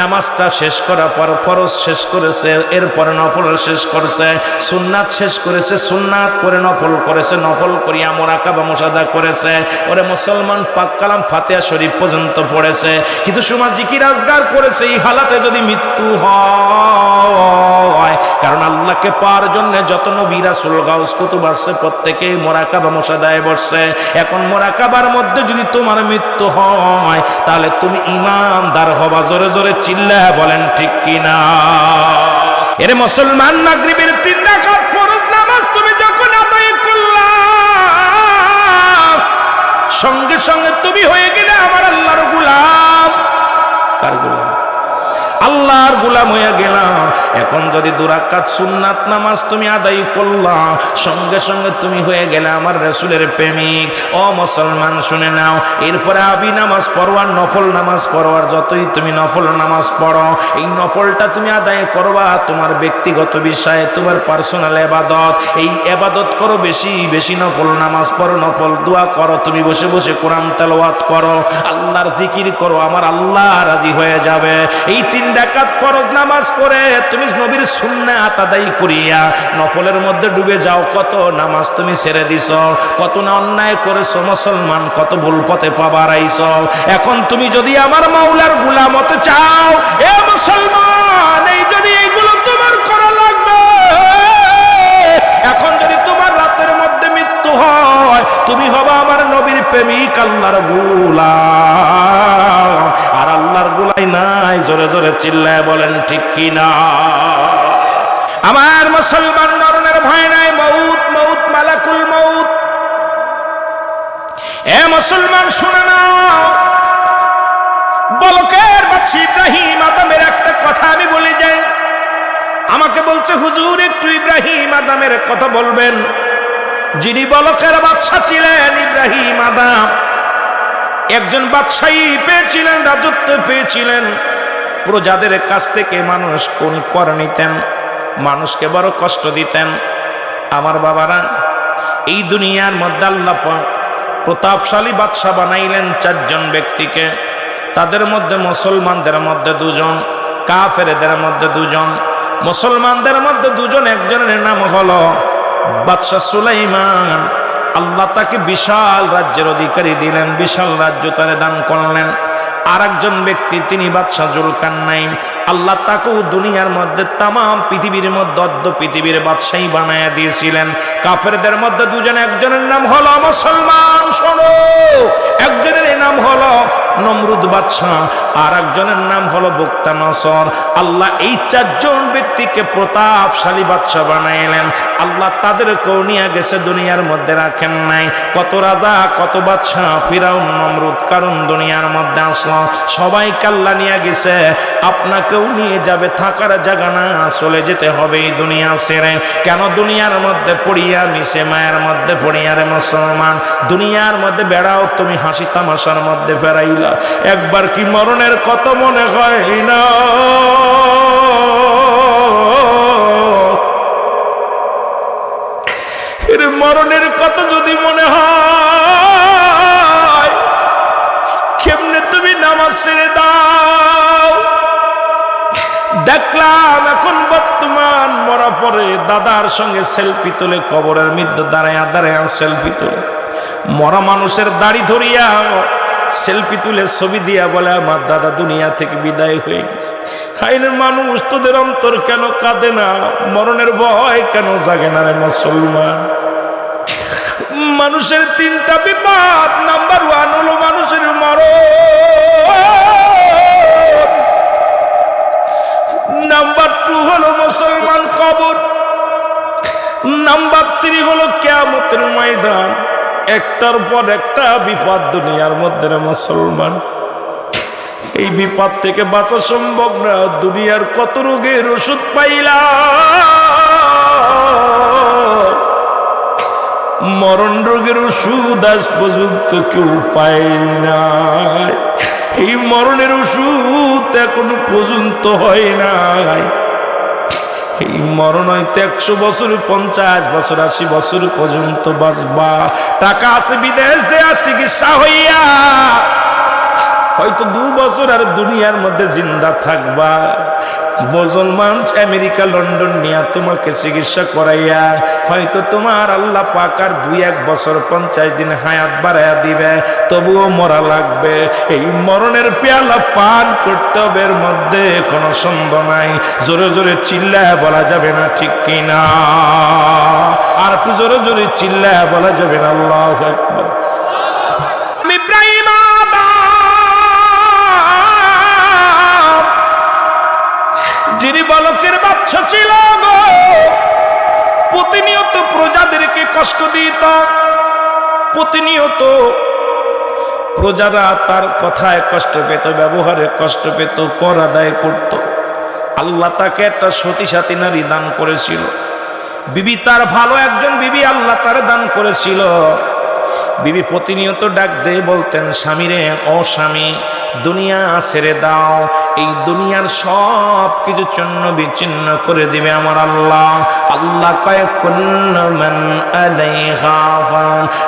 নামাজটা শেষ করার পর ফরজ শেষ করেছে, এরপরে নফল শেষ করেছে, সুন্নাত শেষ করেছে, সুন্নাত করে নফল করেছে, নফল করিয়া মোরাকাবা মোসাদা করেছে, ওরে মুসলমান পাক কালাম ফাতেহা শরীফ পর্যন্ত পড়েছে, কিছু সময় জিকির আজগার করেছে, এই হালাতে যদি মৃত্যু হয় কারণ আল্লাহকে পাওয়ার জন্য যত নবীরা সুলগাউস কুতুব আসছে, প্রত্যেকেই মোরাকাবা মোসাদায় বসছে। এখন মোরাকাবার মধ্যে যদি তোমার মৃত্যু হয়, তাহলে তুমি ইমানদার হবা, জোরে জোরে চিল্লা বলেন ঠিক কিনা? এর মুসলমান মাগরিবের তিন রাকাত ফরজ নামাজ তুমি যখন আদায় করলা, সঙ্গে সঙ্গে তুমি হয়ে গেলে আমার আল্লাহর গুলাম। কার আল্লাহর গুলাম হয়ে গেলাম। এখন যদি দুরাকাত সুন্নাত নামাজ তুমি আদায় করলা, সঙ্গে সঙ্গে তুমি হয়ে গেলে আমার রসুলের প্রেমিক। ও মুসলমান, শুনে নাও, এরপরে আবি নামাজ পড়ো নফল নামাজ পড়ো যতই তুমি নফল নামাজ পড়ো, এই নফলটা তুমি আদায় করবা, তোমার ব্যক্তিগত বিষয়ে, তোমার পার্সোনাল এবাদত। এই এবাদত করো বেশি বেশি নফল নামাজ পড়ো, নফল দোয়া করো, তুমি বসে বসে কোরআন তেলাওয়াত করো। আল্লাহর জিকির করো, আমার আল্লাহ রাজি হয়ে যাবে। এই তিন ডাকাত ফরজ নামাজ করে, তুমি নবীর আদায় করিয়া নফলের মধ্যে ডুবে যাও। কত নামাজ তুমি ছেড়ে দিছ, কত না অন্যায় করেছ মুসলমান, কত ভুল পথে পাবার এখন তুমি যদি আমার মাওলার চাও, এ মুসলমান, এই যদি তোমার করা লাগবে, এখন যদি তোমার রাতের মধ্যে মৃত্যু হয়, তুমি হবা আমার নবীর প্রেমিক, আল্লাহর গুলাম। আর আল্লাহর গুলাই নাই, জোরে জোরে চিল্লায় বলেন, ঠিক কি না আমার মুসলমান নরনের ভয় নাই মৌত মৌত মালাকুল মৌত এ মুসলমান, শুনে নাও। বলকের বাচ্চা ইব্রাহিম আদমের একটা কথা আমি বলে যাই আমাকে বলছে, হুজুর, একটু ইব্রাহিম আদামের কথা বলবেন। যিনি বলকের বাচ্চা ছিলেন, ইব্রাহিম আদাম। একজন বাদশাহী পেয়েছিলেন, রাজত্ব পেয়েছিলেন। প্রজাদের কাছ থেকে মানুষ কোন কর নিতেন, মানুষকে বড় কষ্ট দিতেন। আমার বাবারা, এই দুনিয়ার মধ্যে আল্লাহ প্রতাপশালী বাদশাহ বানাইলেন চারজন ব্যক্তিকে। তাদের মধ্যে মুসলমানদের মধ্যে দুজন, কাফেরদের মধ্যে দুজন, মুসলমানদের মধ্যে দুজন, একজনের নাম হলো বাদশাহ সুলাইমান। আল্লাহ তাকে বিশাল রাজ্যের অধিকারী দিলেন, বিশাল রাজ্য তারে দান করলেন। আর একজন ব্যক্তি, তিনি বাদশাহ জুলকান নাই আল্লাহ তাকেও দুনিয়ার মধ্যে তাম পৃথিবীর মধ্যে, অর্ধ পৃথিবীর বাদশাহী বানায়া দিয়েছিলেন। কাফেরদের মধ্যে দুজন একজনের নাম হলো মুসলমান, শোনো। একজনের নাম হলো নমরুদ বাদশাহ। আর একজনের নাম হলো বক্তা নসর। আল্লাহ এই চারজন ব্যক্তিকে প্রতাপশালী বাদশাহ বানাইলেন। আল্লাহ তাদেরকেও নিয়ে গেছে দুনিয়ার মধ্যে রাখেন নাই। কত রাজা, কত বাদশাহ, ফিরাউন, নমরুদ, কারণ দুনিয়ার মধ্যে আসলো। সবাই কাল্লা নিয়ে গেছে। আপনাকেও নিয়ে যাবে, থাকার জায়গা না, চলে যেতে হবে এই দুনিয়া ছেড়ে। কেন দুনিয়ার মধ্যে পড়িয়া মিশে, মায়ের মধ্যে পড়িয়া রে মুসলমান? দুনিয়ার মধ্যে বেড়াও, তুমি হাসি তামাশার মধ্যে ফেরাইলা। একবার কি মরণের কত মনে হয় না? মরণের কত যদি মনে হয়, কেমনে তুমি নামাজ ছেড়ে দাও? দেখলাম এখন বর্তমান মরা পরে দাদার সঙ্গে সেলফি তোলে, কবরের মধ্যে দাঁড়ায় দাঁড়ায় সেলফি তোলে। মরা মানুষের দাড়ি ধরিয়া সেলফি তুলে ছবি দিয়া বলে, আমার দাদা দুনিয়া থেকে বিদায় হয়ে গেছে। আইনের মানুষ তোদের অন্তর কেন কাঁদে না? মরণের ভয় কেন জাগে না রে মুসলমান? মানুষের তিনটা বিপদ নাম্বার ওয়ান হলো মানুষের মরণ। নাম্বার টু হলো মুসলমান কবর। নাম্বার থ্রি হলো কেয়ামতের ময়দান। একটার পর একটা বিপদ দুনিয়ার মধ্যে মুসলমান। এই বিপদ থেকে বাঁচা সম্ভব না, দুনিয়ার কত রোগের ওষুধ পাইলা মরণ রোগের ওষুধ আজ পর্যন্ত কেউ পাই নাই। এই মরণের ওষুধ এখনও পর্যন্ত হয় নাই। এই মরণ হয়তো একশো বছর, পঞ্চাশ বছর, আশি বছর পর্যন্ত বাঁচবা। টাকা আছে, বিদেশ দেয়া, চিকিৎসা হইয়া হয়তো দু বছর আর দুনিয়ার মধ্যে জিন্দা থাকবা। মুসলমান আমেরিকা, লন্ডন নিয়ে তোমাকে চিকিৎসা করাইয়া, হয়তো তোমার আল্লাহ পাকার দুই এক বছর পঞ্চাশ দিন হায়াত বাড়াইয়া দিবে, তবুও মরা লাগবে। এই মরণের পেয়ালা পান করতে হবে, এর মধ্যে কোনো সন্দেহ নাই। জোরে জোরে চিল্লায় বলা যাবে না, ঠিক কিনা? আর একটু জোরে জোরে চিল্লায় বলা যাবে না, আল্লাহ একবার বালকের বাচ্চা ছিল গো। প্রতিনিয়ত প্রজাদেরকে কষ্ট দিত। প্রতিনিয়ত প্রজারা তার কথায় কষ্ট পেত, ব্যবহারে কষ্ট পেত, কর আদায় করত। আল্লাহ তাকে একটা সতী সাথী নারী দান করেছিল। বিবি তার ভালো একজন বিবি আল্লাহ তার দান করেছিল। বিবি প্রতিনিয়ত ডাক দিয়ে বলতেন, স্বামীরে, ও স্বামী, দুনিয়া ছেড়ে দাও। এই দুনিয়ার সব কিছু চন্ন বিচ্ছিন্ন করে দিবে আমার আল্লাহ। আল্লাহ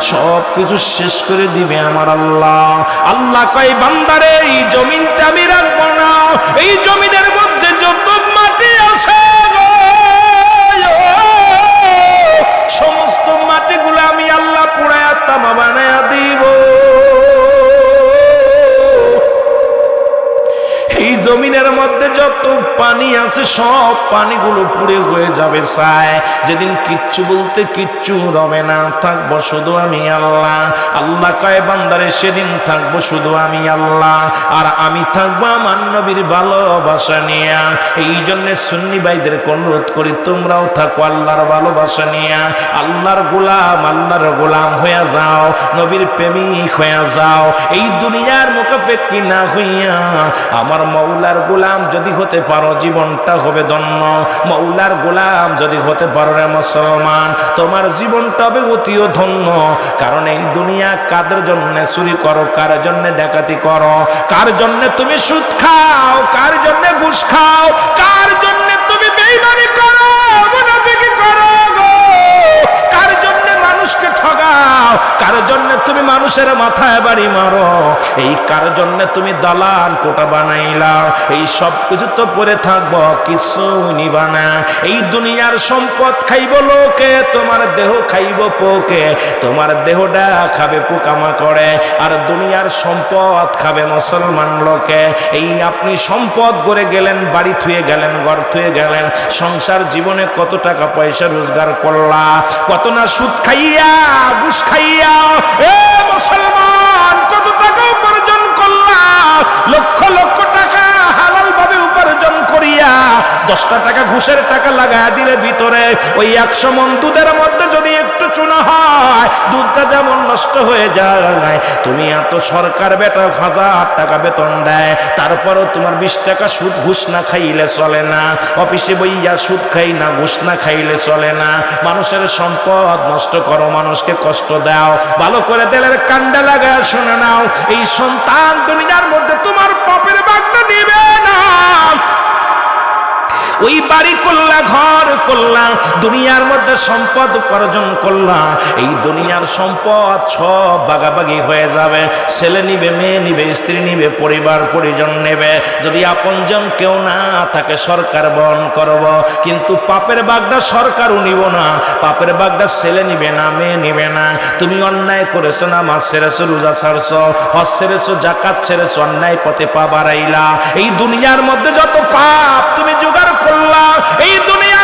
সব কিছু শেষ করে দিবে আমার আল্লাহ। আল্লাহ কয়, বান্দারে, এই জমিনটা আমি রাখব না। এই জমিনের মধ্যে যত পুড়ায়া তামা বানায়া দিব। জমিনের মধ্যে যত পানি আছে, সব পানিগুলো পুড়ে হয়ে যাবে, সায়। যেদিন কিচ্ছু বলতে কিচ্ছু রবে না, থাকব শুধু আমি আল্লাহ। আল্লাহ কয়, বান্দারে, সেদিন থাকব শুধু আমি আল্লাহ। আর আমি থাকব আমার নবীর ভালোবাসা নিয়ে। এই জন্য সুন্নি ভাইদের অনুরোধ করি, তোমরাও থাকো আল্লাহর ভালোবাসা নিয়ে। আল্লাহর গোলাম আল্লাহর গোলাম হয়ে যাও, নবীর প্রেমিক হয়ে যাও। এই দুনিয়ার মুখাফেক্কি না হইয়া আমার মৌলার গোলাম যদি হতে পারো, জীবনটা হবে ধন্য। মৌলার গোলাম যদি হতে পারো রে মুসলমান, তোমার জীবনটা হবে অতিও ধন্য। কারণ এই দুনিয়া কাদের জন্য চুরি করো, কার জন্য ডাকাতি করো, কার জন্য তুমি সুদ খাও, কার জন্য ঘুষ খাও, কার জন্য ঠগাও কার জন্য তুমি মানুষের মাথায় বাড়ি মারো? এই কার জন্য তুমি দালান কোটা বানাইলাও? এই সব কিছু তো পরে থাকব কিছু নিবা না। এই দুনিয়ার সম্পদ খাইব লোকে, তোমার দেহ খাইব পোকে। তোমার দেহটা খাবে পোকামা করে আর দুনিয়ার সম্পদ খাবে মুসলমান লোকে। এই আপনি সম্পদ করে গেলেন, বাড়ি থুয়ে গেলেন, ঘর থুয়ে গেলেন। সংসার জীবনে কত টাকা পয়সা রোজগার করলা? কত না সুদ খাইয়া, ঘুষ খাইয়া এ মুসলমান, কত টাকা উপার্জন করলা? লক্ষ লক্ষ টাকা হালাল ভাবে উপার্জন করিয়া দশটা টাকা ঘুষের টাকা লাগায় দিলে ভিতরে ওই একশো মন দুধের মধ্যে যদি একটু চুনা হয়, দুধটা যেমন নষ্ট হয়ে যায়, তুমি এত সরকার বেটা হাজার টাকা বেতন দেয়, তারপরও তোমার বিশ টাকা সুদ ঘুষ না খাইলে চলে না, অফিসে বইয়া সুদ খাই না, ঘুষ না খাইলে চলে না, মানুষের সম্পদ নষ্ট করো, মানুষকে কষ্ট দাও, ভালো করে তেলের কান্ডা লাগায় শুনে নাও, এই সন্তান দুনিয়ার মধ্যে তোমার পাপের বাগটা নিবে না। ওই বাড়ি করলা, ঘর করলা, দুনিয়ার মধ্যে সম্পদ উপার্জন করলা, এই দুনিয়ার সম্পদ সব বাগাবাগি হয়ে যাবে। ছেলে নিবে, মেয়ে নিবে, স্ত্রী নিবে, পরিবার, পরিজন নেবে। যদি আপনজন কেউ না থাকে, সরকার বহন করব। কিন্তু পাপের বাগটা সরকারও নিব না। পাপের বাগটা ছেলে নিবে না, মেয়ে নিবে না। তুমি অন্যায় করেছ না মাছ ছেড়েছো, রোজা ছাড়ছ, হজ ছেড়েছো জাকাত ছেড়েছো, অন্যায় পথে পা বাড়াইলা। এই দুনিয়ার মধ্যে যত পাপ তুমি জোগাড় করলা এই দুনিয়ার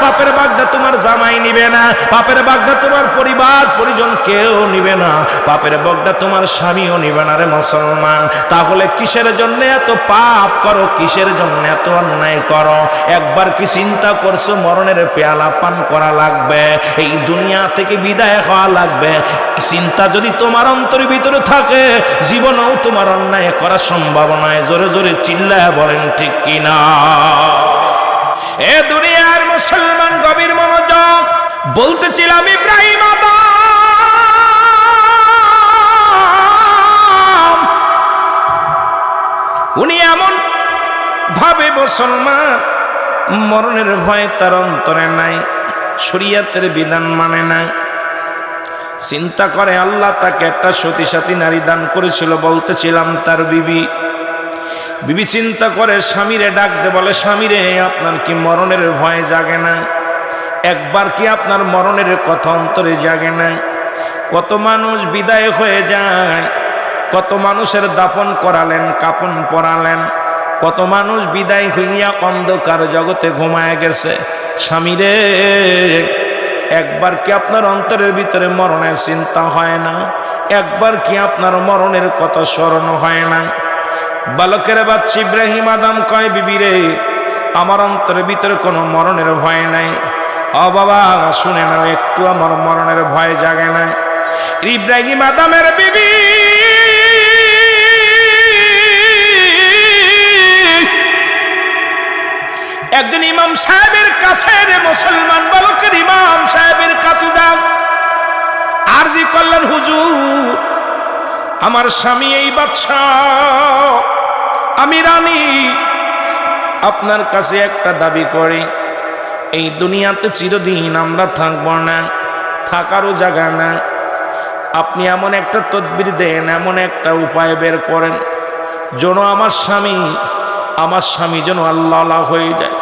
পাপের বাগটা তোমার জামাই নিবে না। পাপের বাগটা তোমার পরিবার, পরিজন কেউ নিবে না। পাপের বাগটা তোমার স্বামীও নিবে না রে মুসলমান। তাহলে কিসের জন্য এত পাপ করো? কিসের জন্য এত অন্যায় করো? একবার কি চিন্তা করছ মরণের পেয়ালা পান করা লাগবে? এই দুনিয়া থেকে বিদায় হওয়া লাগবে। চিন্তা যদি তোমার অন্তরের ভিতরে থাকে, জীবনেও তোমার অন্যায় করার সম্ভব নয়। জোরে জোরে চিল্লায় বলেন, ঠিক কিনা? এ দুনিয়ার মুসলমান গভীর মনোযোগ, বলতেছিলাম ইব্রাহিম উনি এমন ভাবে মুসলমান, মরণের ভয় তার অন্তরে নাই, শরিয়াতের বিধান মানে না চিন্তা করে আল্লাহ তাকে একটা সতী সাথী নারী দান করেছিল, বলতেছিলাম তার বিবি বিবি চিন্তা করে, স্বামীরে ডাকতে বলে, স্বামীরে, আপনার কি মরণের ভয় জাগে না? একবার কি আপনার মরণের কথা অন্তরে জাগে না? কত মানুষ বিদায় হয়ে যায়, কত মানুষের দাপন করালেন, কাপন পরালেন, কত মানুষ বিদায় হইয়া অন্ধকার জগতে ঘুমায় গেছে। স্বামীরে, একবার কি আপনার অন্তরের ভিতরে মরণের চিন্তা হয় না? একবার কি আপনার মরণের কথা স্মরণ হয় না? বালকের বাচ্চা ইব্রাহিম আদম কয় বিবিরে আমার অন্তরের ভিতরে কোনো মরণের ভয় নাই। অ বাবা, শুনে নাও, একটু আমার মরণের ভয় জাগে না। ইব্রাহিম আদমের বিবি একজন ইমাম সাহেবের কাছে রে মুসলমান বালকের ইমাম সাহেবের কাছে যান। আরজি করলেন, হুজুর আমার স্বামী এই বাচ্চা আমি রানী। আপনার কাছে একটা দাবি করি, এই দুনিয়াতে চিরদিন আমরা থাকব না, থাকারও জায়গা না। আপনি এমন একটা তদবির দেন, এমন একটা উপায় বের করেন, যেন আমার স্বামী আমার স্বামী যেন আল্লাহ হয়ে যায়।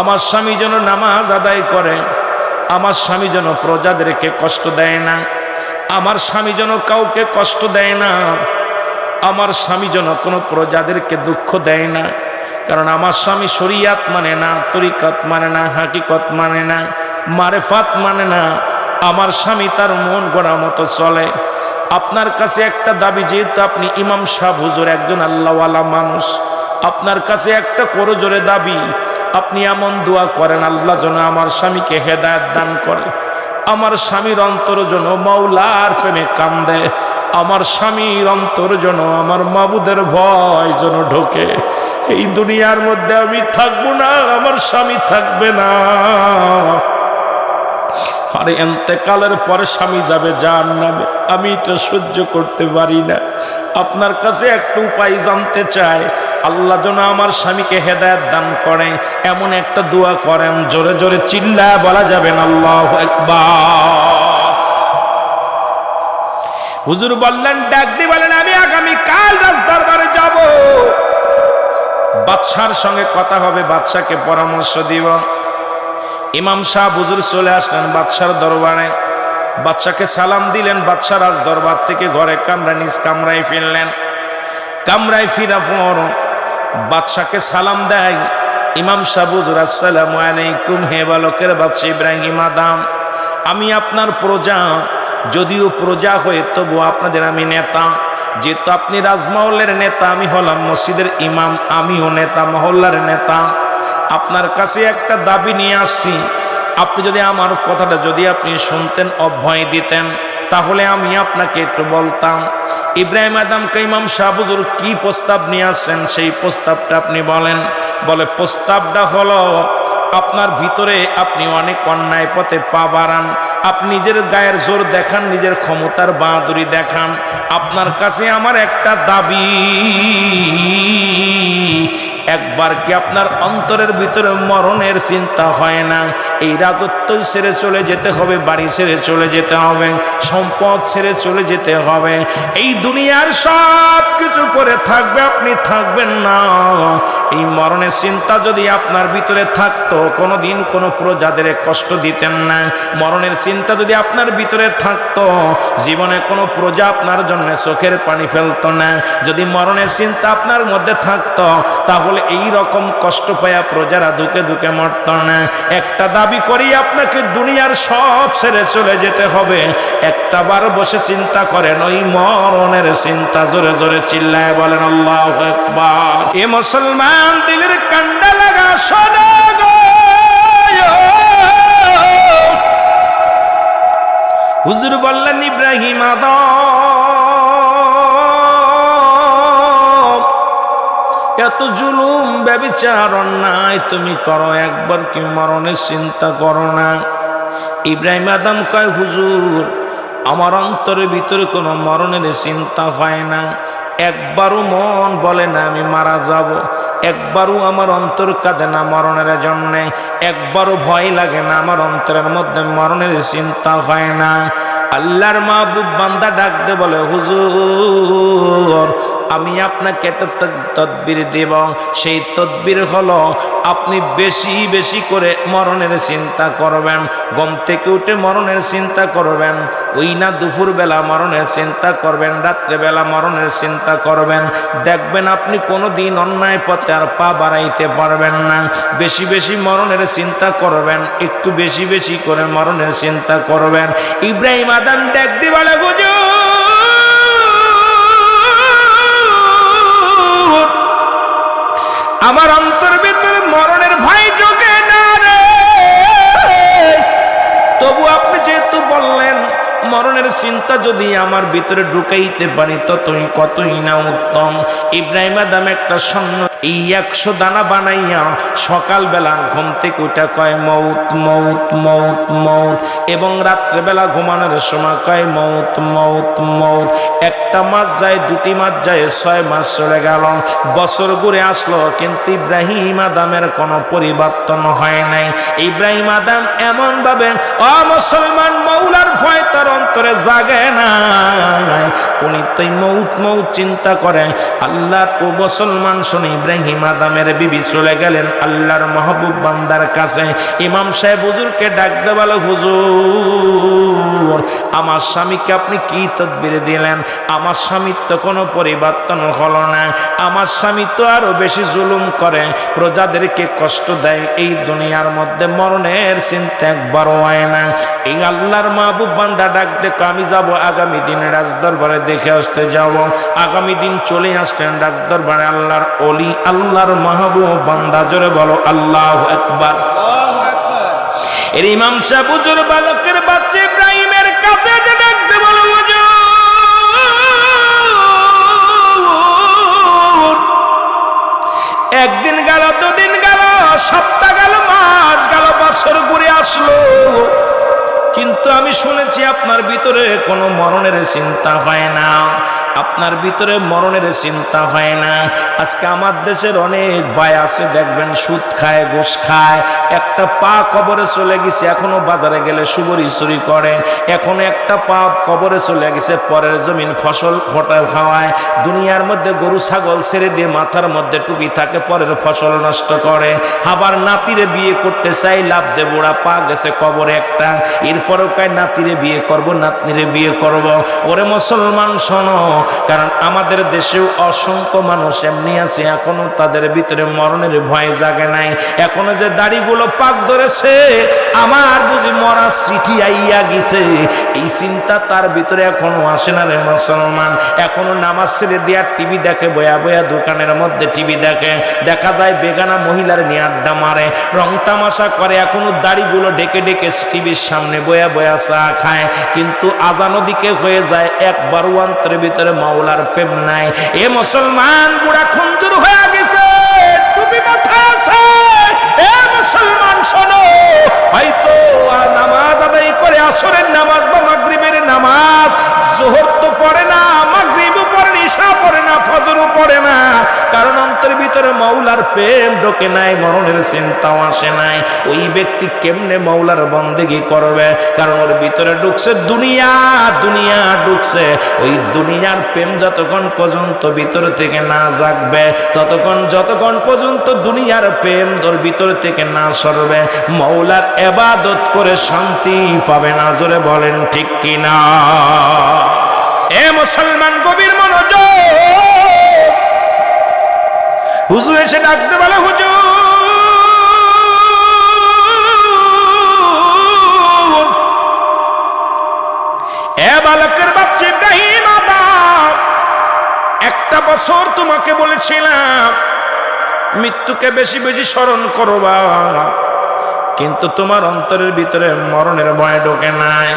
আমার স্বামী যেন নামাজ আদায় করে, আমার স্বামী যেন প্রজাদেরকে কষ্ট দেয় না। আমার স্বামী যেন কাউকে কষ্ট দেয় না, আমার স্বামী যেন কোনো প্রজাদেরকে দুঃখ দেয় না। কারণ আমার স্বামী শরিয়াত মানে না, তরিকত মানে না, হাকিকত মানে না, মারেফাত মানে না। আমার স্বামী তার মন গড়া মতো চলে। আপনার কাছে একটা দাবি, যেহেতু আপনি ইমাম সাহ হুজুর একজন আল্লাহওয়ালা মানুষ, আপনার কাছে একটা করো জোরে দাবি, আপনি এমন দোয়া করেন, আল্লাহ যেন আমার স্বামীকে হেদায়ত দান করে। আমার স্বামীর অন্তর যেন মাওলার প্রেমে কান্দে, আমার স্বামীর অন্তর যেন আমার মাবুদের ভয় যেন ঢোকে। এই দুনিয়ার মধ্যে আমি থাকব না, আমার স্বামী থাকবে না। আরে এতেকালের পরে স্বামী যাবে যার নামে আমি এটা সহ্য করতে পারি না। আপনার কাছে একটা উপায় জানতে চাই। আল্লাহ যেন আমার স্বামীকে হেদায়ত দান করে। এমন একটা দোয়া করেন, জোরে জোরে চিল্লা বলা যাবেন আল্লাহ হুজুর বললেন, ডাক দিয়ে বলেন, আমি আগামী কাল রাজ দরবারে যাব। বাদশার সঙ্গে কথা হবে, বাদশাকে পরামর্শ দিব। ইমাম শাহ হুজুর চলে আসলেন বাদশার দরবারে। বাচ্চাকে সালাম দিলেন, বাচ্চা রাজ দরবার থেকে ঘরে কামরা নিজ কামরায় ফিরলেন। কামরায় ফিরা পর বাদশাকে সালাম দেয়, ইমাম সাবুজুর আসসালাম আলাইকুম, হে বালকের বাচ্চা ইব্রাহিম আদাম, আমি আপনার প্রজা, যদিও প্রজা হয়ে তবু আপনাদের আমি নেতা। যেহেতু আপনি রাজমহলের নেতা, আমি হলাম মসজিদের ইমাম, আমিও নেতা, মহল্লার নেতা। আপনার কাছে একটা দাবি নিয়ে আসছি আপনি যদি আমার কথাটা যদি আপনি শুনতেন, অভয় দিতেন, তাহলে আমি আপনাকে একটু বলতাম, ইব্রাহিম আদম কাইমাম শাহবুজুর কি প্রস্তাব নিয়ে আসেন সেই প্রস্তাবটা আপনি বলেন। বলে, প্রস্তাবটা হলো, আপনার ভিতরে আপনি অনেক অন্যায় পথে পা বাড়ান, আপনি নিজের গায়ের জোর দেখান, নিজের ক্ষমতার বাহাদুরি দেখান। আপনার কাছে আমার একটা দাবি, একবার কি আপনার অন্তরের ভিতরে মরণের চিন্তা হয় না? এই রাজত্ব ছেড়ে চলে যেতে হবে, বাড়ি ছেড়ে চলে যেতে হবে, সম্পদ ছেড়ে চলে যেতে হবে। এই দুনিয়ার সব কিছু করে থাকবে, আপনি থাকবেন না। এই মরণের চিন্তা যদি আপনার ভিতরে থাকতো কোনো দিন কোনো প্রজাদের কষ্ট দিতেন না। মরণের চিন্তা যদি আপনার ভিতরে থাকতো, জীবনে কোনো প্রজা আপনার জন্য চোখের পানি ফেলতো না। যদি মরণের চিন্তা আপনার মধ্যে থাকতো, তাহলে এই রকম কষ্ট পায়া প্রজারা দুকে দুকে মরত না। একটা দাবি করি, আপনাকে দুনিয়ার সব ছেড়ে চলে যেতে হবে। একটা বার বসে চিন্তা করেন, ওই মরণের চিন্তা জোরে জোরে চিল্লায় বলেন, আল্লাহ একবার এ মুসলমান দিলের কান্ডা লাগা সদা হুজুর বললেন, ইব্রাহিম আদম এত জুলুম ব্যবচার অন্যায় তুমি করো একবার কি মরণের চিন্তা করো না। ইব্রাহিম আদম কয়, হুজুর, আমার অন্তরের ভিতরে কোনো মরণের চিন্তা হয় না। একবারও মন বলে না, আমি মারা যাব। একবারও আমার অন্তর কাঁদে না মরণের জন্যে। একবারও ভয় লাগে না, আমার অন্তরের মধ্যে মরণের চিন্তা হয় না। আল্লাহর মাহবুব বান্দা ডাকতে বলে, হুজুর আমি আপনাকে একটা তদ- তদবির দেব। সেই তদবির হলো আপনি বেশি বেশি করে মরণের চিন্তা করবেন। গম থেকে উঠে মরণের চিন্তা করবেন। ওই না দুপুরবেলা মরণের চিন্তা করবেন, রাত্রেবেলা মরণের চিন্তা করবেন। দেখবেন আপনি কোনো দিন অন্যায় পথে আর পা বাড়াইতে পারবেন না। বেশি বেশি মরণের চিন্তা করবেন, একটু বেশি বেশি করে মরণের চিন্তা করবেন। ইব্রাহিম আদাম দেখ দিবালে গুজু আমার অন্তর মরণের চিন্তা যদি আমার ভিতরে ঢুকাইতে পারি, ততই কতই না উত্তম। ইব্রাহিম আদাম একটা স্বর্ণ, এই একশো দানা বানাইয়া সকালবেলা ঘুম থেকে উঠা কয়, মৌত মৌত মৌত মৌত। এবং রাত্রেবেলা ঘুমানোর সময় কয়, মৌত মৌত মৌত। একটা মাস যায়, দুটি মাস যায়, ছয় মাস চলে গেল, বছর ঘুরে আসলো, কিন্তু ইব্রাহিম আদামের কোনো পরিবর্তন হয় নাই। ইব্রাহিম আদাম এমন ভাবে অ মুসলমান, মৌলার ভয় তার অন্তরে জাগে না। উনি তো মৌত মৌত চিন্তা করেন আল্লাহর ও মুসলমান শুনে ইব্রাহিম আদামের বিবি চলে গেলেন আল্লাহর মাহবুব বান্দার কাছে। ইমাম সাহেব হুজুরকে ডাক দেওয়াল হুজুর, আমার স্বামীকে আপনি কি তদবির দিলেন? আমার স্বামীর তো কোনো পরিবর্তন হলো না। আমার স্বামী তো আরও বেশি জুলুম করে। প্রজাদেরকে কষ্ট দেয়। এই দুনিয়ার মধ্যে মরণের চিন্তা একবারও হয় না। এই আল্লাহর মাহবুব বান্দা ডাক দেখো আমি যাব আগামী দিন রাজদরবারে দেখে আসতে যাব। আগামী দিন চলে আসতেন রাজদরবারে আল্লাহর অলি আল্লাহর মাহবুব বান্দা জোরে বলো আল্লাহ একবার এর ইমাম সাহেব হুজুর বালকের বাচ্চা ইব্রাহিমের কাছে যে ডাকতে বলো একদিন গেল দুদিন গেল সপ্তাহ গেল মাস গেল বছর ঘুরে আসলো। কিন্তু আমি শুনেছি আপনার ভিতরে কোনো মরণের চিন্তা হয় না। আপনার ভিতরে মরণের চিন্তা হয় না। আজকে আমার দেশের অনেক ভাই আছে, দেখবেন সুদ খায়, ঘুষ খায়। একটা পা কবরে চলে গেছে, এখনও বাজারে গেলে সুবরি চুরি করে। এখন একটা পা কবরে চলে গেছে, পরের জমিন ফসল ফটা খাওয়ায়। দুনিয়ার মধ্যে গরু, ছাগল ছেড়ে দিয়ে মাথার মধ্যে টুপি থাকে, পরের ফসল নষ্ট করে। আবার নাতিরে বিয়ে করতে চাই, লাভ দে বুড়া, পা গেছে কবরে একটা। এরপরও কয়, নাতিরে বিয়ে করব, নাতনিরে বিয়ে করব। ওরে মুসলমান শোনো, কারণ আমাদের দেশেও অসংখ্য মানুষ এমনি আছে এখনও তাদের ভিতরে মরণের ভয় জাগে নাই। এখনও যে দাড়িগুলো পাক ধরেছে, আমার বুঝি মরা চিঠি আইয়া গেছে। এই চিন্তা তার ভিতরে এখনও আসে না রে মুসলমান। এখনও নামাজ ছেড়ে দেওয়ার টিভি দেখে, বয়া বয়া দোকানের মধ্যে টিভি দেখে। দেখা যায় বেগানা মহিলার নিয়ে আড্ডা মারে, রং তামাশা করে, এখনও দাড়িগুলো ডেকে ডেকে টিভির সামনে বয়া বয়া চা খায়। কিন্তু আদানো দিকে হয়ে যায়, একবারও অন্তরের ভিতরে মাওলার প্রেম নাই। এ মুসলমান বুড়া খঞ্জুর হয়ে গেছে। টুপি মাথা আছে? এ মুসলমান, শোনো। হয়তো নামাজ আদায় করে আসরের নামাজ বা মাগরিবের নামাজ, জোহর তো পড়ে না, মাগরিবও পড়ে না ঈশা পড়ে না, ফজরও পড়ে না। কারণ অন্তর ভিতরে মৌলার প্রেম ঢোকে নাই, মরণের চিন্তাও আসে নাই। ওই ব্যক্তি কেমনে মৌলার বন্দেগি করবে? কারণ ওর ভিতরে ঢুকছে দুনিয়া দুনিয়া ঢুকছে। ওই দুনিয়ার প্রেম যতক্ষণ পর্যন্ত ভিতর থেকে না জাগবে, ততক্ষণ যতক্ষণ পর্যন্ত দুনিয়ার প্রেম তোর ভিতর থেকে না সরবে মৌলার এবাদত করে শান্তি পাবে না, জোরে বলেন ঠিক কিনা? এ মুসলমান গভীর মনোযোগ। হুজুর এসে ডাকতে বলে, হুজুর, এ বালকের বাচ্চা ইব্রাহিম একটা বছর তোমাকে বলেছিলাম, মৃত্যুকে বেশি বেশি স্মরণ করবা। কিন্তু তোমার অন্তরের ভিতরে মরণের ভয় ঢোকে নাই।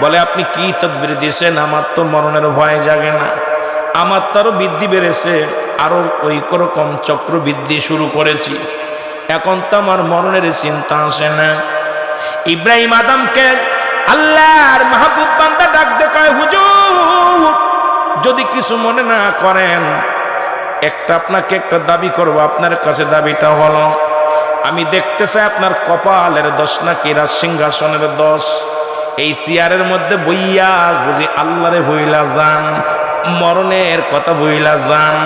বলে, আপনি কি তদবির দিয়েছেন? আমার তো মরণের ভয় জাগে না। আমার তো আরও বৃদ্ধি বেড়েছে। আরও ওই রকম চক্রবৃদ্ধি শুরু করেছি। এখন তো আমার মরণের চিন্তা আসে না। ইব্রাহিম আদমকে আল্লাহর মাহবুব বান্দা ডাক দেখায় হুজুর, যদি কিছু মনে না করেন, একটা আপনাকে একটা দাবি করব। আপনার কাছে দাবিটা হলো, আমি দেখতে চাই আপনার কপালের দোষ নাকি রাজ সিংহাসনের দোষ। এই চেয়ারের মধ্যে বইয়া বুঝি আল্লাহরে বইলা যান, মরণের কথা বইলা যান।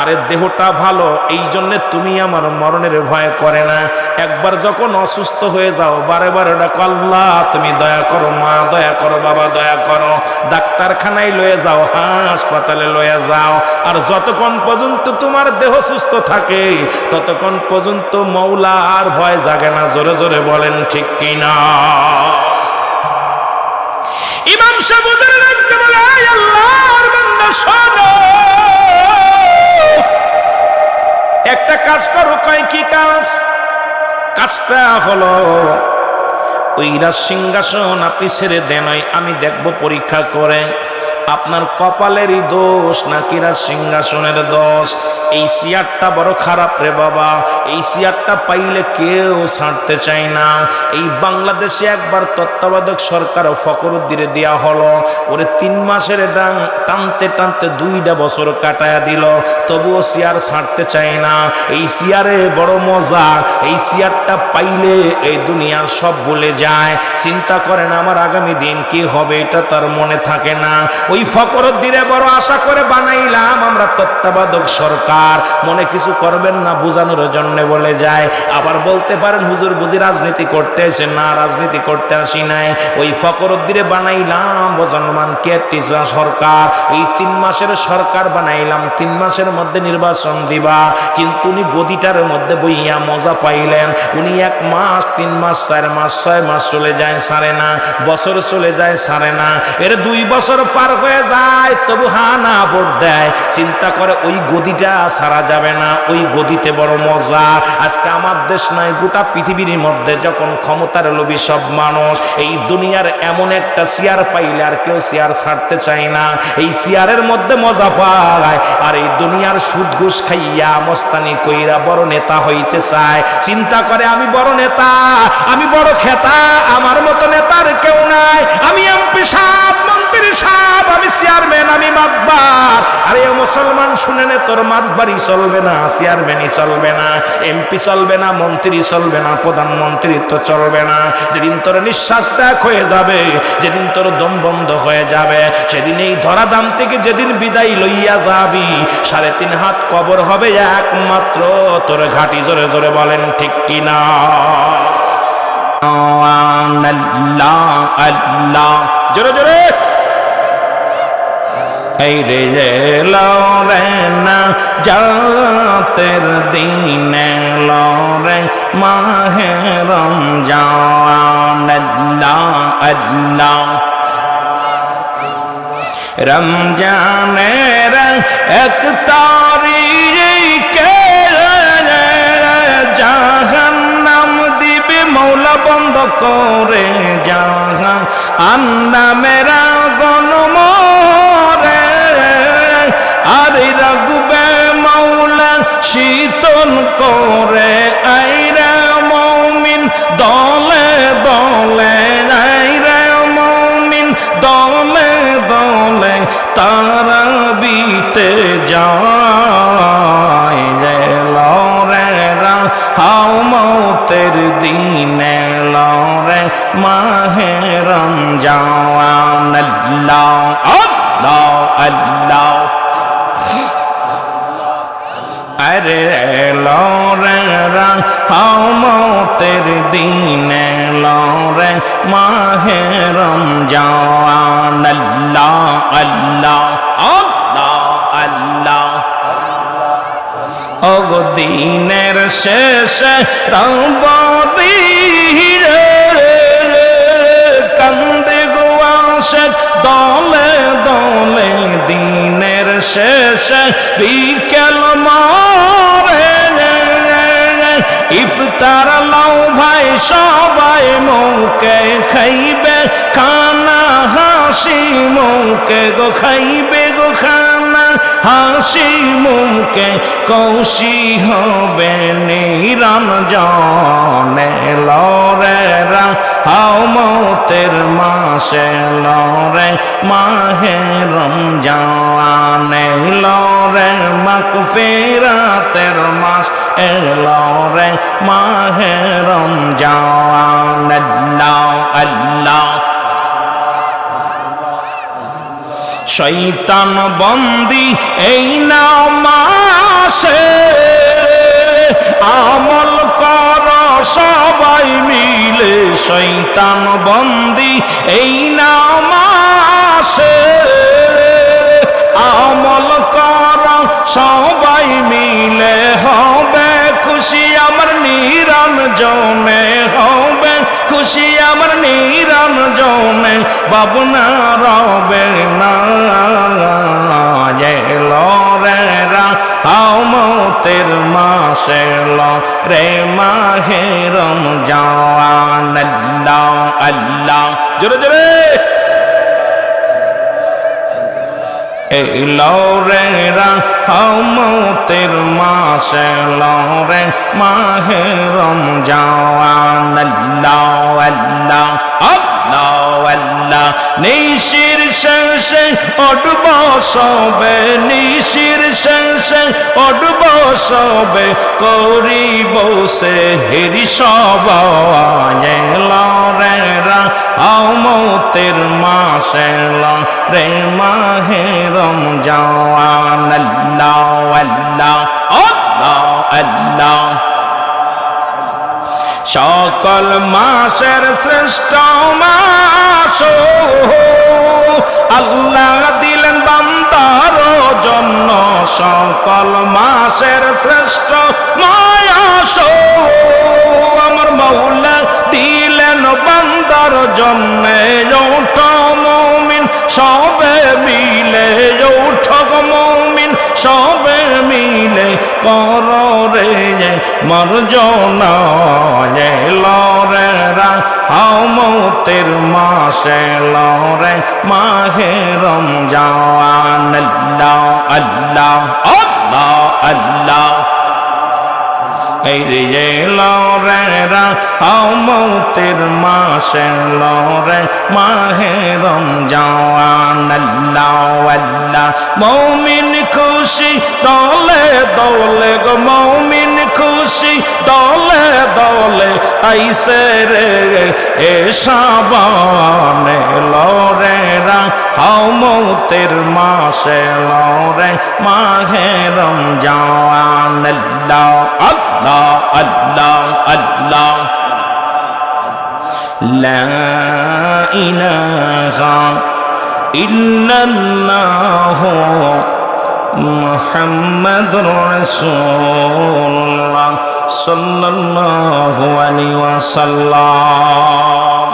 আরে দেহটা ভালো এই জন্য তুমি আমার মরণের ভয় করে না। একবার যখন অসুস্থ হয়ে যাও, বারে বারে ডাকো, আল্লাহ, তুমি দয়া করো, মা, দয়া করো, বাবা, দয়া করো। ডাক্তারখানায় লয়ে যাও, হাসপাতালে লয়ে যাও। আর যতক্ষণ পর্যন্ত তোমার দেহ সুস্থ থাকে, ততক্ষণ পর্যন্ত মৌলা আর ভয় জাগে না। জোরে জোরে বলেন, ঠিক কিনা? ইমাম সাহেব একটা কাজ করো, কয় কি কাজ? কাজটা হলো, ওই রাজ সিংহাসন আপনি ছেড়ে দেন আমি দেখব পরীক্ষা করে। আপনার কপালেরই দোষ, নাকি রাজ সিংহাসনের দোষ? এই চেয়ারটা বড় খারাপ রে বাবা। এই চেয়ারটা পাইলে কেউ ছাড়তে চায় না। এই বাংলাদেশে একবার তত্ত্বাবধায়ক সরকার ফকরুদ্দিরে দেওয়া হলো। ওরে তিন মাসের ডাং টানতে টানতে দুইটা বছর কাটায়া দিল। তবুও চেয়ার ছাড়তে চায় না। এই চেয়ারে বড় মজা। এই চেয়ারটা পাইলে এই দুনিয়ার সব বলে যায়। চিন্তা করেন, আমার আগামী দিন কি হবে এটা তার মনে থাকে না। ওই ফকরুদ্দিরে বড় আশা করে বানাইলাম আমরা তত্ত্বাবধায়ক সরকার। মনে কিছু করবেন না, বোঝানোর জন্য বলে যায়। আবার বলতে পারেন, হুজুর, বুঝি রাজনীতি করতে এসে না, রাজনীতি করতে আসি নাই। ওই ফকরুদ্দিরে বানাইলাম বোঝানোমান কে টিচার সরকার। এই তিন মাসের সরকার বানাইলাম, তিন মাসের মধ্যে নির্বাচন দিবা। কিন্তু উনি গদিটার মধ্যে বইয়া মজা পাইলেন। উনি এক মাস, তিন মাস, চার মাস, ছয় মাস চলে যায়, সারে না। বছর চলে যায়, সারে না। এর দুই বছর পার হয়ে যায়, তবু হা না ভোট দেয়। চিন্তা করে ওই গদিটা সারা যাবে না, ওই গদিতে বড় মজা। আজকে আমার দেশ নয় গোটা পৃথিবীর মধ্যে যখন ক্ষমতার লোভী সব মানুষ, এই দুনিয়ার এমন একটা চেয়ার পাইলে আর কেউ চেয়ার ছাড়তে চায় না। এই চেয়ারের মধ্যে মজা পায়, আর এই দুনিয়ার সুদ ঘুষ খাইয়া মস্তানি কইরা বড় নেতা হইতে চায়। চিন্তা করে, আমি বড় নেতা, আমি বড় খেতা, আমার মতো নেতার কেউ নাই। আমি এমপি সাহেব, মন্ত্রী সাহেব, আমি চেয়ারম্যান, আমি মাতবার। আরে মুসলমান, শুনে নে তোর মাতবারই চলবে না চেয়ারম্যানই চলবে না এমপি চলবে না মন্ত্রী চলবে না প্রধানমন্ত্রী তো চলবে না। যেদিন তোর নিঃশ্বাস ত্যাগ হয়ে যাবে যেদিন তোর দম বন্ধ হয়ে যাবে সেদিন এই ধরাধাম থেকে যেদিন বিদায় লইয়া যাবি সাড়ে তিন হাত কবর হবে একমাত্র তোর ঘাটি জোরে জোরে বলেন ঠিক কিনা? আল্লাহ আল্লাহ। জোরে জোরে! রে লরে না জাতের দিনে লরে মাহে রমজান, আল্লাহ আল্লাহ। রমজানের এক তারিখে জাহান্নাম দিবে মৌলা বন্ধ করে জাহান আন্না মেরা আর রাগবে মৌলা শীতল করে আইরা মৌমিন, দলে দলে আইরা মৌমিন, দলে দলে তারা বিতে যায় রে লরে রা, হাও মতের দিনে লরে মাহে রমজান আল্লাহ আল্লাহ আল্লাহ লরে রা, হাও মতের দিনে লরে মাহে রমজান। আল্লাহ আল্লাহ আল্লাহ আল্লাহ। অগদিনের শেষ রবরি কান্দে গোয়াশে দলে দলে দিনের শেষ বিকেল মরে সবাই মৌকে খাইবে খানা হাসি মৌকে গো খাইবে গো খানা। হাসি মুখে কৌশি হবে নিরঞ্জনে লরে রা, হাও মতের মাসে লরে মাহে রমজান লরে মাকফিরাতের মাস এলরে মাহে রমজান, আল্লাহ আল্লাহ। শৈতান বন্দি, এই নামাসে আমল কর সবাই মিলে শৈতান বন্দি, এই নামাসে আমল কর সবাই মিলে হবে খুশি আমার নিরঞ্জনে হবে খুশি আমার নিরঞ্জনে বাবনা রবে না লরেরা আমতের মাসে রে মাহে রমজান, আল্লাহ আল্লাহ। জোরে জোরে। এই লৌরে হামতের মাসে লৌরে মাহে রমজান আল্লাহ আল্লাহ। নিশির শেষে অডব সবে, নিশির শেষে অডব সবে, করিব সে হেরি সব লরেরা আমতের রে মাহে আল্লাহ আল্লাহ সকল মাসের শ্রেষ্ঠ মাস আল্লাহ দিলেন বান্দার জন্য সকল মাসের শ্রেষ্ঠ মায়াসো আমার মৌলা দিলেন বান্দার জন্য, ওঠ মমিন, সবে মিলে সবে মিলে কর রে মর্জনা লরে রা মৌতের মাসে লরে মাহে রমজান আল্লাহ আল্লাহ। এই লরে রা হামতের মাসে লরে, মাহে রমজান আল্লাহ মৌমিন খুশি, দলে দলে গো মৌমিন খুশি, দলে দলে আইসে রে এ সাবানে লরে রা হামতের মাসে লরে, মাহে রমজান আল্লাহ আল্লাহ الله الله. لا إله إلا الله محمد رسول الله صلى الله عليه وسلم.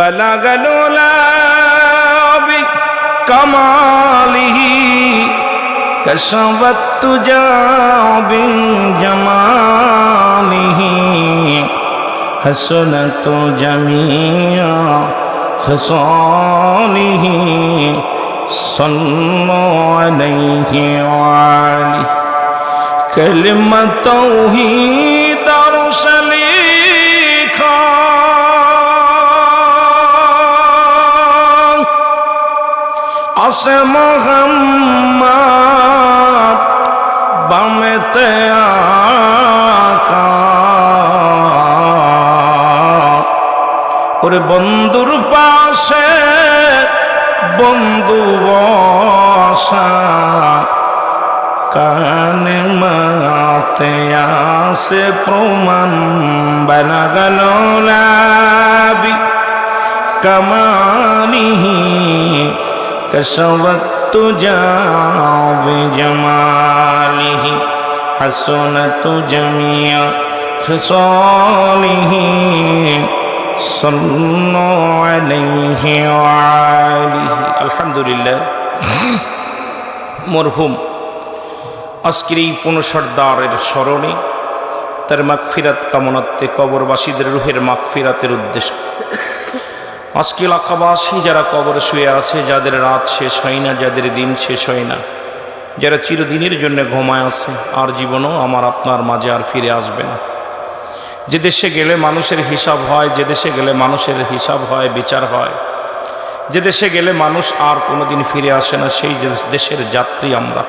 بلغ الأولى بكماله كشفت تجا بجماله حسنت جميع خصاله صلوا عليه وعليه كلمة توحيد أرسلي أصم محمد বামেতে ওরে বন্ধুর পাশে বন্ধু বসা কানে মাতে আসে প্রমাণ বেলা গেল কামানিহি কশবত كشفت جاء بجماله حسنت جميع خصاله صلوا عليه وعليه الحمد لله মরহুম আজকের এই পুনঃসর্দারের স্মরণে তার মাগফিরাত কামনাতে কবরবাসীদের রুহের মাগফিরাতের উদ্দেশ্য আজকে এলাকাবাসী যারা কবরে শুয়ে আছে, যাদের রাত শেষ হয় না, যাদের দিন শেষ হয় না, যারা চিরদিনের জন্য ঘুমায় আছে, আর জীবনও আমার আপনার মাঝে আর ফিরে আসবে না। যে দেশে গেলে মানুষের হিসাব হয়, যে দেশে গেলে মানুষের হিসাব হয়, বিচার হয়। যে দেশে গেলে মানুষ আর কোনোদিন ফিরে আসে না, সেই দেশের যাত্রী আমরা।